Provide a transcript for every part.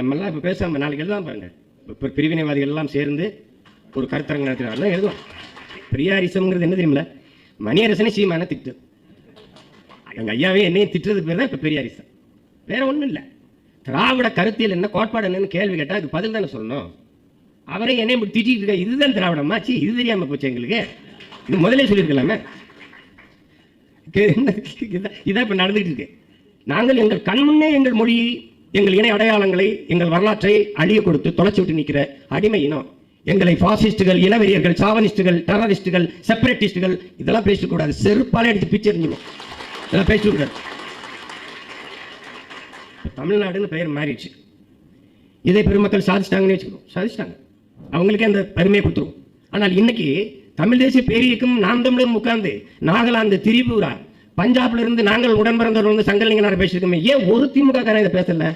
நம்மெல்லாம் இப்போ பேசாம நாளைக்கு எழுதாம பாருங்க. இப்போ பிரிவினைவாதிகள் எல்லாம் சேர்ந்து ஒரு கருத்தரங்கு நடத்துகிறாங்க எழுதுவோம். பெரியாரிசம்ங்கிறது என்ன தெரியுமில மணியரசனே சீமான திட்டு. எங்கள் ஐயாவே என்னையும் திட்டுறதுக்கு பேர் தான் இப்போ பெரியாரிசம். வேற ஒன்றும் இல்லை. திராவிட கருத்தியல் என்ன கோட்பாடு என்னன்னு கேள்வி கேட்டால் அதுக்கு பதில் தானே சொல்லணும். அவரே என்னை இப்படி திட்டிட்டு இருக்க இதுதான் திராவிடமா. சி இது தெரியாம போச்சு எங்களுக்கு. இது முதல்ல சொல்லியிருக்கலாமே. இதான் இதான் இப்போ நடந்துகிட்டு இருக்கு. நாங்கள் எங்கள் கண்முன்னே எங்கள் மொழி எங்கள் இணை அடையாளங்களை எங்கள் வரலாற்றை அழிய கொடுத்து தொலைச்சி விட்டு நிற்கிற அடிமை இனம். எங்களை பாசிஸ்டுகள் இனவெறியர்கள் சாவனிஸ்டுகள் டெரரிஸ்டுகள் செப்பரேட்டிஸ்டுகள் இதெல்லாம் பேசக்கூடாது கூடாது. செருப்பாலே எடுத்து பிச்சு எறிஞ்சிடும் இதெல்லாம் பேசக்கூடாது தமிழ்நாடுன்னு பெயர் மாறிடுச்சு. இதை பெருமக்கள் சாதிச்சிட்டாங்கன்னு வச்சுக்கணும் சாதிச்சிட்டாங்க. அவங்களுக்கே அந்த பெருமையை கொடுத்துரும் ஆனால் இன்னைக்கு தமிழ் தேசிய பேரியக்கம் நாம் தமிழரும் உட்கார்ந்து நாகாலாந்து திரிபுரா பஞ்சாப்ல இருந்து நாங்கள் உடன் பிறந்தவர் வந்து சங்கலிங்கனார் பேசியிருக்கோமே. ஏன் ஒரு திமுக காரன் இதை பேசல?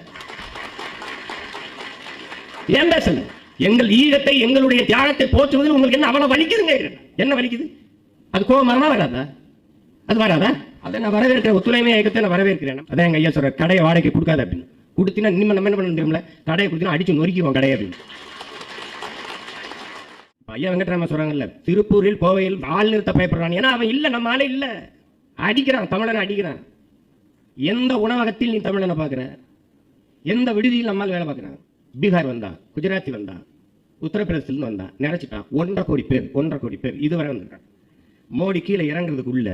ஏன் பேசல? எங்கள் ஈழத்தை எங்களுடைய தியாகத்தை போற்றுவதில் உங்களுக்கு என்ன அவ்வளவு வலிக்குதுங்க? என்ன வலிக்குது? அது கோபம் வரமா வராதா? அது வராதா? அதை நான் வரவேற்கிறேன் ஒத்துழைமை இயக்கத்தை நான் வரவேற்கிறேன். அதான் எங்க ஐயா சொல்ற கடையை வாடகை கொடுக்காத அப்படின்னு. கொடுத்தீங்கன்னா இனிமே நம்ம என்ன பண்ண முடியும்ல? கடையை கொடுத்தீங்கன்னா அடிச்சு நொறுக்கிவோம் கடையை அப்படின்னு. ஐயா வெங்கட்ராமன் சொல்றாங்கல்ல திருப்பூரில் கோவையில் ஆள் நிறுத்த பயப்படுறான். ஏன்னா அவன் இல்ல நம்ம ஆளே இல்ல. அடிக்கிறான் தமிழனை அடிக்கிறான். எந்த உணவகத்தில் நீ தமிழனை பார்க்குற? எந்த விடுதியில் நம்மால் வேலை பார்க்குறான்? பீகார் வந்தா குஜராத்தி வந்தா உத்தரப்பிரதேசத்துலேருந்து வந்தா நினச்சிட்டான் ஒன்றரை கோடி பேர் ஒன்றரை கோடி பேர் இதுவரை வந்துட்டான் மோடி கீழே இறங்குறதுக்குள்ள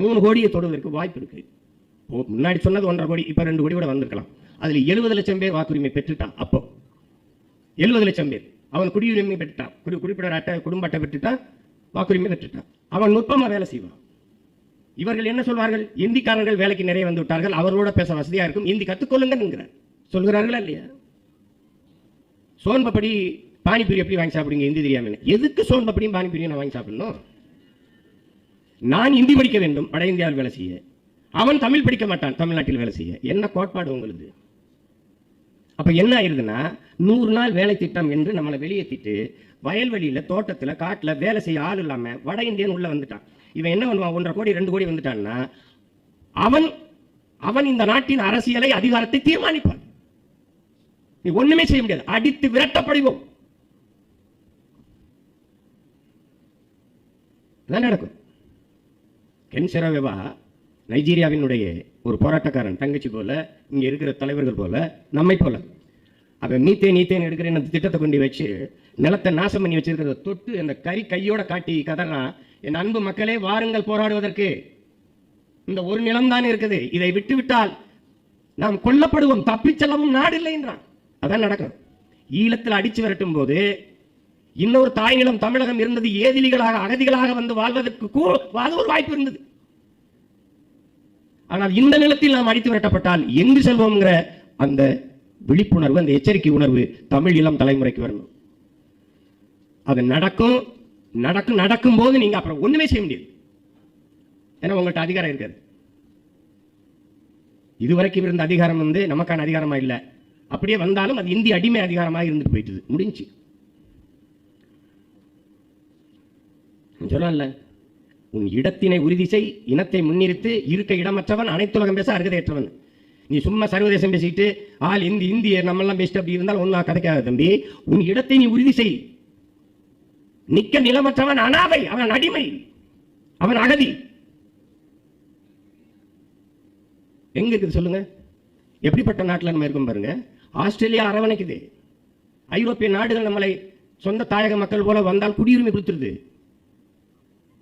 மூணு கோடியை தொடுவதற்கு வாய்ப்பு இருக்கு. முன்னாடி சொன்னது ஒன்றரை கோடி இப்போ ரெண்டு கோடி கூட வந்திருக்கலாம். அதில் எழுபது லட்சம் பேர் வாக்குரிமை பெற்றுட்டான் அப்போ. எழுபது லட்சம் பேர். அவன் குடியுரிமை பெற்றுட்டான். குடி குறிப்பிட்ட அட்டை குடும்ப அட்டை பெற்றுட்டான் வாக்குரிமை பெற்றுட்டான். அவன் நுட்பமாக வேலை செய்வான். இவர்கள் என்ன சொல்வார்கள்? இந்திக்காரர்கள் வேலைக்கு நிறைய வந்து விட்டார்கள். அவர்களோட பேச வசதியா இருக்கும். இந்தி கத்துக்கொள்ளுங்க சொல்கிறார்களா இல்லையா? சோன்பப்படி பானிபூரி எப்படி வாங்கி சாப்பிடுங்க இந்தி தெரியாமல் எதுக்கு சோன்பப்படியும் பானிபூரியும் நான் வாங்கி சாப்பிடணும்? நான் இந்தி படிக்க வேண்டும். வட இந்தியாவில் வேலை செய்ய. அவன் தமிழ் படிக்க மாட்டான். தமிழ்நாட்டில் வேலை செய்ய. என்ன கோட்பாடு உங்களுக்கு அப்ப என்ன ஆயிருதுன்னா நூறு நாள் வேலை திட்டம் என்று நம்மளை வெளியேற்றிட்டு வயல்வெளியில தோட்டத்துல காட்டுல வேலை செய்ய ஆள் இல்லாம வட இந்தியன் உள்ள வந்துட்டான். இவன் என்ன பண்ணுவான்? ஒன்றரை கோடி ரெண்டு கோடி வந்துட்டான்னா அவன் அவன் இந்த நாட்டின் அரசியலை அதிகாரத்தை தீர்மானிப்பான். நீ ஒண்ணுமே செய்ய முடியாது. அடித்து விரட்டப்படுவோம். இதான் நடக்கும். கென் செரவேவா நைஜீரியாவினுடைய ஒரு போராட்டக்காரன் தங்கச்சி போல இங்க இருக்கிற தலைவர்கள் போல நம்மை போல. அவன் மீத்தே நீத்தேன் எடுக்கிற இந்த திட்டத்தை கொண்டு வச்சு நிலத்தை நாசம் பண்ணி வச்சிருக்கிறத தொட்டு அந்த கறி கையோட காட்டி கதறான். என் அன்பு மக்களே வாருங்கள் போராடுவதற்கு. இந்த ஒரு நிலம்தான் இருக்குது. இதை விட்டு விட்டால் நாம் கொல்லப்படுவோம். தப்பிச் செல்லவும் நாடு இல்லை என்றான். அதான் நடக்கும். ஈழத்தில் அடிச்சு விரட்டும் போது இன்னொரு தாய் நிலம் தமிழகம் இருந்தது. ஏதிலிகளாக அகதிகளாக வந்து வாழ்வதற்கு கூட ஒரு வாய்ப்பு இருந்தது. ஆனால் இந்த நிலத்தில் நாம் அடித்து விரட்டப்பட்டால் எங்கு செல்வோம்ங்கிற அந்த விழிப்புணர்வு அந்த எச்சரிக்கை உணர்வு தமிழ் இளம் தலைமுறைக்கு வரணும். அது நடக்கும். நடக்கும் நடக்கும் போது நீங்க அப்புறம் ஒண்ணுமே செய்ய முடியாது. ஏன்னா உங்கள்கிட்ட அதிகாரம் இருக்காது. இதுவரைக்கும் இருந்த அதிகாரம் வந்து நமக்கான அதிகாரமா இல்லை. அப்படியே வந்தாலும் அது இந்திய அடிமை அதிகாரமாக இருந்துட்டு போயிட்டுது. முடிஞ்சு. சொல்லல உன் இடத்தினை உறுதி செய் இனத்தை முன்னிறுத்து இருக்க இடமற்றவன் அனைத்துலகம் பேச அருகதையற்றவன். நீ சும்மா சர்வதேசம் பேசிட்டு ஆள் இந்தி இந்தியர் நம்மெல்லாம் பேசிட்டு அப்படி இருந்தால் ஒன்றும் கதைக்காத தம்பி. உன் இடத்தை நீ உறுதி செய். நிக்க நிலமற்றவன் அனாதை அவன் அடிமை அவன் அகதி. எங்க இருக்குது சொல்லுங்க? எப்படிப்பட்ட நாட்டில் நம்ம இருக்கோம் பாருங்க. ஆஸ்திரேலியா அரவணைக்குது. ஐரோப்பிய நாடுகள் நம்மளை சொந்த தாயக மக்கள் போல வந்தால் குடியுரிமை கொடுத்துருது.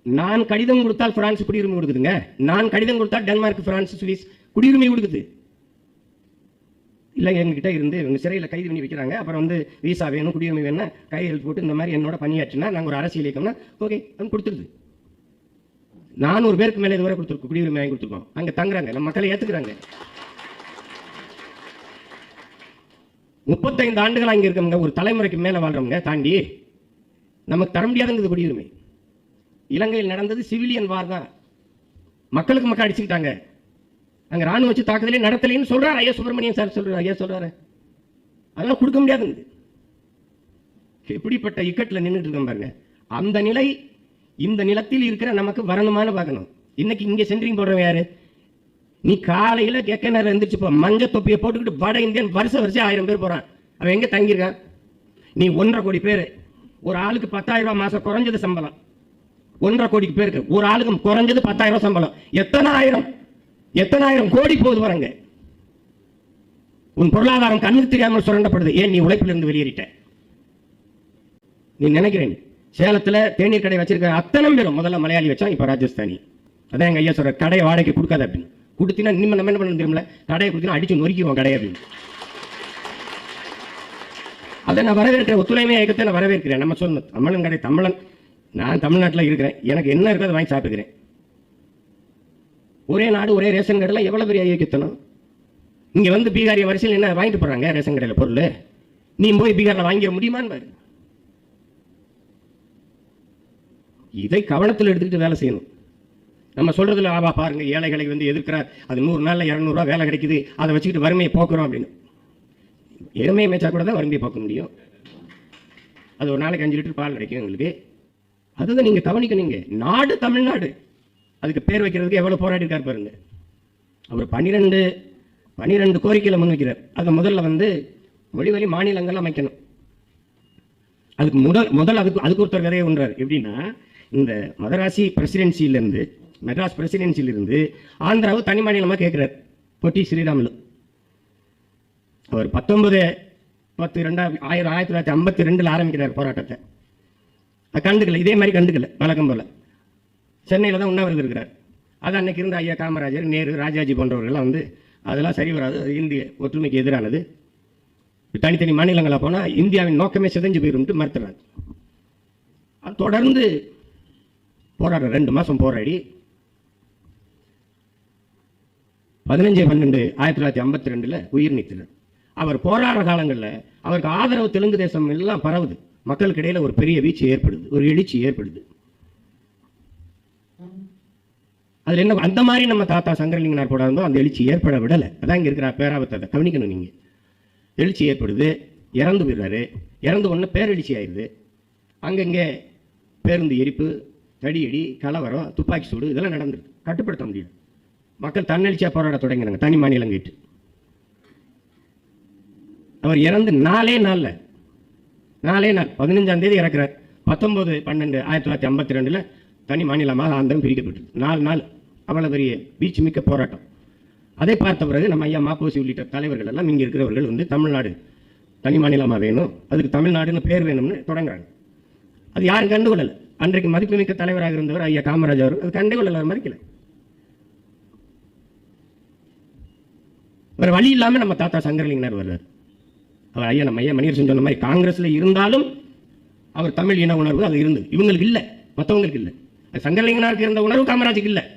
நான் கடிதம் கொடுத்தால் பிரான்ஸ் குடியுரிமை கொடுக்குதுங்க. நான் கடிதம் கொடுத்தால் டென்மார்க் பிரான்ஸ் சுவிஸ் குடியுரிமை கொடுக்குது. இல்லை எங்ககிட்ட இருந்து இவங்க சிறையில் கைது பண்ணி வைக்கிறாங்க. அப்புறம் வந்து விசா வேணும் குடியுரிமை வேணும் கையெழுத்து போட்டு இந்த மாதிரி என்னோட பணியாற்றினா நாங்கள் ஒரு அரசியல் இயக்கம்னா ஓகே அது கொடுத்துருது. நானூறு பேருக்கு மேலே இதுவரை கொடுத்துருக்கோம் குடியுரிமை வாங்கி கொடுத்துருக்கோம். அங்கே தங்குறாங்க நம்ம மக்களை ஏற்றுக்கிறாங்க முப்பத்தைந்து ஆண்டுகள் அங்கே இருக்கவங்க ஒரு தலைமுறைக்கு மேலே வாழ்றவங்க தாண்டி நமக்கு தர முடியாதுங்கிறது குடியுரிமை. இலங்கையில் நடந்தது சிவிலியன் வார் தான். மக்களுக்கு மக்கள் அடிச்சுக்கிட்டாங்க. அங்க ராணுவ வச்சு தாக்குதலே நடத்தலைன்னு சொல்றாரு ஐயா சுப்பிரமணியன் சார் சொல்றாரு ஐயா சொல்றாரு. அதெல்லாம் கொடுக்க முடியாது எப்படிப்பட்ட இக்கட்டில் நின்றுட்டு இருக்கோம் பாருங்க. அந்த நிலை இந்த நிலத்தில் இருக்கிற நமக்கு வரணுமான்னு பார்க்கணும். இன்னைக்கு இங்கே சென்ட்ரிங் போடுறவன் யாரு? நீ காலையில் கெக்க நேரம் எந்திரிச்சு போ. மஞ்சள் தொப்பியை போட்டுக்கிட்டு வட இந்தியன் வருஷம் வருஷம் ஆயிரம் பேர் போகிறான் அவன் எங்கே தங்கியிருக்கான்? நீ ஒன்றரை கோடி பேர். ஒரு ஆளுக்கு பத்தாயிரம் ரூபா மாதம் குறைஞ்சது சம்பளம். ஒன்றரை கோடிக்கு பேருக்கு. ஒரு ஆளுக்கு குறைஞ்சது பத்தாயிரம் சம்பளம். எத்தனை ஆயிரம்? எத்தனாயிரம் கோடி போகுது வரங்க உன் பொருளாதாரம் கண்ணுக்கு தெரியாமல் சுரண்டப்படுது. ஏன் நீ உழைப்பிலிருந்து வெளியேறிட்ட? நீ நினைக்கிறேன். சேலத்துல தேநீர் கடை வச்சிருக்க அத்தனை பேரும் முதல்ல மலையாளி வச்சான் இப்போ ராஜஸ்தானி. அதான் எங்க ஐயா சொல்கிற கடையை வாடகைக்கு கொடுக்காத அப்படின்னு. கொடுத்தினா இனிமே நம்ம என்ன பண்ண தெரியுமில்ல? கடையை கொடுத்தினா அடிச்சு நொறுக்கிவோம் கடையை அப்படின்னு. அதை நான் வரவேற்கிறேன். ஒத்துழைமை இயக்கத்தை நான் வரவேற்கிறேன். நம்ம சொன்ன தமிழன் கடை தமிழன் நான் தமிழ்நாட்டில் இருக்கிறேன். எனக்கு என்ன இருக்கோ அதை வாங்கி சாப்பிட்டுக்கிறேன். ஒரே நாடு ஒரே ரேஷன் கடையில் எவ்வளோ பெரிய இயக்கத்தனம் இங்கே வந்து பீகாரிய வரிசையில் என்ன வாங்கிட்டு போகிறாங்க ரேஷன் கடையில் பொருள்? நீ போய் பீகாரில் வாங்கிட முடியுமான்னு பாரு. இதை கவனத்தில் எடுத்துக்கிட்டு வேலை செய்யணும். நம்ம சொல்கிறதுல ஆவா பாருங்க ஏழைகளை வந்து எதிர்க்கிறார். அது நூறு நாளில் இரநூறுவா வேலை கிடைக்குது. அதை வச்சுக்கிட்டு வறுமையை போக்குறோம் அப்படின்னு. எருமையை மேய்ச்சா கூட தான் வறுமையை போக்க முடியும். அது ஒரு நாளைக்கு அஞ்சு லிட்டர் பால் கிடைக்கும் எங்களுக்கு. அதுதான் நீங்கள் கவனிக்கணுங்க நாடு தமிழ்நாடு. அதுக்கு பேர் வைக்கிறதுக்கு எவ்வளவு போராடிருக்கார் பாருங்க. அவர் பன்னிரெண்டு பன்னிரெண்டு முன் முன்வைக்கிறார் அதை முதல்ல வந்து மொழிவழி மாநிலங்கள் அமைக்கணும். அதுக்கு முதல் முதல் அதுக்கு அதுக்கு ஒருத்தர் கதையை ஒன்றார் எப்படின்னா இந்த மதராசி பிரசிடென்சியிலேருந்து மெட்ராஸ் பிரசிடென்சியிலிருந்து ஆந்திராவை தனி மாநிலமாக கேட்குறார். பொட்டி ஸ்ரீராமுலு அவர் பத்தொன்பது பத்து ரெண்டாயிரம் ஆயிரம் ஆயிரத்தி தொள்ளாயிரத்தி ஐம்பத்தி ரெண்டில் ஆரம்பிக்கிறார் போராட்டத்தை. கண்டுக்கல இதே மாதிரி கண்டுக்கல வழக்கம் போல. சென்னையில் தான் உண்ணாவிரதம் இருக்கிறார். அது அன்னைக்கு இருந்த ஐயா காமராஜர் நேரு ராஜாஜி போன்றவர்கள்லாம் வந்து அதெல்லாம் சரி வராது. அது இந்திய ஒற்றுமைக்கு எதிரானது. தனித்தனி மாநிலங்களாக போனால் இந்தியாவின் நோக்கமே சிதைஞ்சு போயிருந்து மறுத்துறாங்க அது தொடர்ந்து போராடுற ரெண்டு மாதம் போராடி பதினஞ்சு பன்னெண்டு ஆயிரத்தி தொள்ளாயிரத்தி ஐம்பத்தி ரெண்டில் உயிர் நீத்தினர். அவர் போராடுற காலங்களில் அவருக்கு ஆதரவு தெலுங்கு தேசம் எல்லாம் பரவுது. மக்களுக்கு இடையில ஒரு பெரிய வீச்சு ஏற்படுது ஒரு எழுச்சி ஏற்படுது. அதில் என்ன அந்த மாதிரி நம்ம தாத்தா சங்கரலிங்கனார் போடாதோ அந்த எழுச்சி ஏற்பட விடலை. அதான் இங்கே இருக்கிற பேராபத்தை கவனிக்கணும் நீங்கள் எழுச்சி ஏற்படுது இறந்து போயிடுறாரு. இறந்து ஒன்று பேரெழுச்சி ஆயிடுது. அங்கங்கே பேருந்து எரிப்பு தடியடி கலவரம் துப்பாக்கி சூடு இதெல்லாம் நடந்துருக்கு. கட்டுப்படுத்த முடியல. மக்கள் தன்னெழுச்சியாக போராட தொடங்கினாங்க தனி மாநிலம் கேட்டு. அவர் இறந்து நாலே நாளில் நாலே நாள் பதினஞ்சாம் தேதி இறக்குறார். பத்தொன்பது பன்னெண்டு ஆயிரத்தி தொள்ளாயிரத்தி ஐம்பத்தி ரெண்டில் தனி மாநிலமாக ஆந்திரம் பிரிக்கப்பட்டது. நாலு நாள் அவ்வளோ பெரிய வீச்சு மிக்க போராட்டம். அதை பார்த்த பிறகு நம்ம ஐயா மாப்போசி உள்ளிட்ட தலைவர்கள் எல்லாம் இங்கே இருக்கிறவர்கள் வந்து தமிழ்நாடு தனி மாநிலமாக வேணும் அதுக்கு தமிழ்நாடுன்னு பேர் வேணும்னு தொடங்குறாங்க. அது யாரும் கண்டுகொள்ளலை. அன்றைக்கு மதிப்புமிக்க தலைவராக இருந்தவர் ஐயா காமராஜ் அவர் அது கண்டுகொள்ளல அவர் மதிக்கல. வழி இல்லாமல் நம்ம தாத்தா சங்கரலிங்கனார் வர்றார் அவர் ஐயா நம்ம ஐயா மணியரசன் சொன்ன மாதிரி காங்கிரஸில் இருந்தாலும் அவர் தமிழ் இன உணர்வு அது இருந்தது. இவங்களுக்கு இல்லை மற்றவங்களுக்கு இல்லை. சங்கரலிங்கனாருக்கு இருந்த உணர்வு காமராஜுக்கு இல்லை.